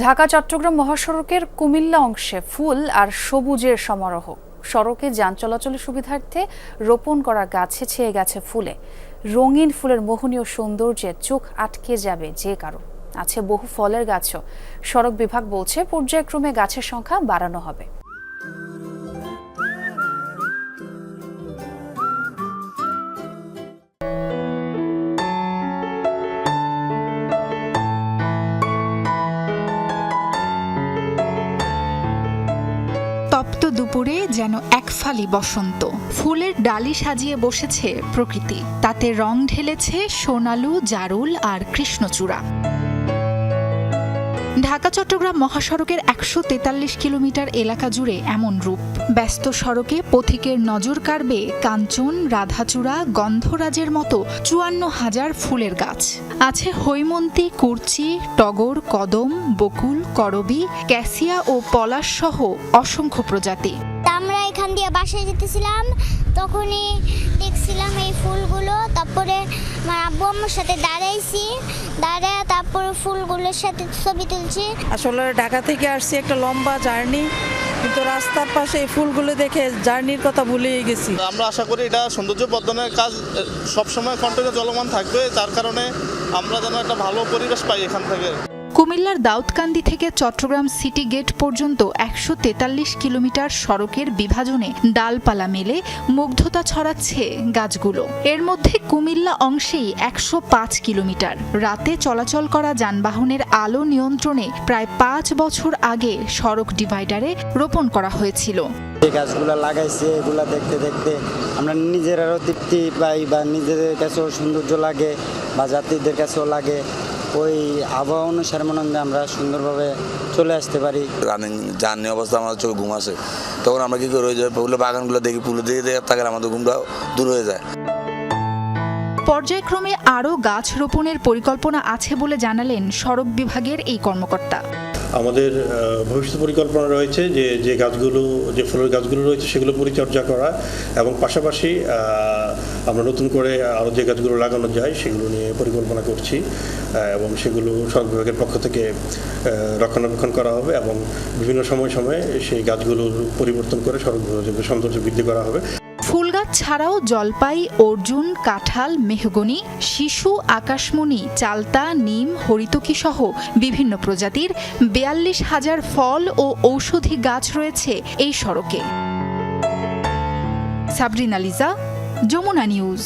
ঢাকা, চট্টগ্রাম মহাসড়কের কুমিল্লা অংশে ফুল আর সবুজের সমারোহ। সড়কে যান চলাচলের সুবিধার্থে রোপণ করা গাছে ছেয়ে গেছে ফুলে। রঙিন ফুলের মোহনীয় সৌন্দর্যে চোখ আটকে যাবে যে কারও। আছে বহু ফলের গাছও। সড়ক বিভাগ বলছে, পর্যায়ক্রমে গাছের সংখ্যা বাড়ানো হবে। তপ্ত দুপুরে যেন এক ফালি বসন্ত। ফুলের ডালি সাজিয়ে বসেছে প্রকৃতি। তাতে রং ঢেলেছে সোনালু, জারুল আর কৃষ্ণচূড়া। ঢাকা, চট্টগ্রাম মহাসড়কের একশো তেতাল্লিশ কিলোমিটার এলাকা জুড়ে এমন রূপ। ব্যস্ত সড়কে পথিকের নজর কাড়বে কাঞ্চন, রাধাচূড়া, গন্ধরাজের মতো চুয়ান্ন হাজার ফুলের গাছ। আছে হৈমন্তী, কুর্চি, টগর, কদম, বকুল, করবি, ক্যাসিয়া ও পলাশ সহ অসংখ্য প্রজাতি। এখান দিয়ে বাসায় যেতেছিলাম তখনই দেখছিলাম এই ফুলগুলো। তারপরে আমার আব্বু আম্মুর সাথে দাঁড়াইছি দাঁড়ায় তারপরে ফুলগুলোর সাথে ছবি তুলছি। আসলে ঢাকা থেকে আসছি একটা লম্বা জার্নি কিন্তু রাস্তার পাশে এই ফুলগুলো দেখে জার্নির কথা ভুলেই গেছি। আমরা আশা করি এটা সৌন্দর্য বর্ধনের কাজ সবসময় কন্টিনিউ চলমান থাকবে যার কারণে আমরা যেন একটা ভালো পরিবেশ পাই এখান থেকে। কুমিল্লার দাউদকান্দি থেকে চট্টগ্রাম সিটি গেট পর্যন্ত একশো তেতাল্লিশ কিলোমিটার সড়কের বিভাজনে ডালপালা মেলে মুগ্ধতা ছড়াচ্ছে গাছগুলো। এর মধ্যে কুমিল্লা অংশেই একশো পাঁচ কিলোমিটার। রাতে চলাচল করা যানবাহনের আলো নিয়ন্ত্রণে প্রায় পাঁচ বছর আগে সড়ক ডিভাইডারে রোপণ করা হয়েছিল। যে গাছগুলো লাগাইছে, এগুলা দেখতে দেখতে আমরা নিজেরাও তৃপ্তি পাই বা নিজেদের কাছেও সৌন্দর্য লাগে বা যাত্রীদের কাছেও লাগে। ওই আবহাওয়া অনুসারে মনে হয় আমরা সুন্দরভাবে চলে আসতে পারি। রানিং জার্নি অবস্থা আমাদের চোখে ঘুম আসে। তখন আমরা কি করে ওই যে ফুলের বাগানগুলো দেখি ফুলে দেখে দেখে থাকলে আমাদের ঘুমটা দূর হয়ে যায়। পর্যায়ক্রমে আরও গাছ রোপণের পরিকল্পনা আছে বলে জানালেন সড়ক বিভাগের এই কর্মকর্তা। আমাদের ভবিষ্যৎ পরিকল্পনা রয়েছে যে যে গাছগুলো যে ফুলের গাছগুলো রয়েছে সেগুলো পরিচর্যা করা এবং পাশাপাশি আহ, আমরা নতুন করে আরও যে গাছগুলো লাগানো যায়, সেগুলো নিয়ে পরিকল্পনা করছি এবং সেগুলো সড়ক বিভাগের পক্ষ থেকে রক্ষণাবেক্ষণ করা হবে এবং বিভিন্ন সময় সময়ে সেই গাছগুলোর পরিবর্তন করে সড়ক সৌন্দর্য বৃদ্ধি করা হবে। ফুল গাছ ছাড়াও জলপাই, অর্জুন, কাঁঠাল, মেহগনি, শিশু, আকাশমণি, চালতা, নিম, হরিতকি সহ বিভিন্ন প্রজাতির বেয়াল্লিশ হাজার ফল ও ঔষধি গাছ রয়েছে এই সড়কে। সাবরিনা লিজা যমুনা নিউজ।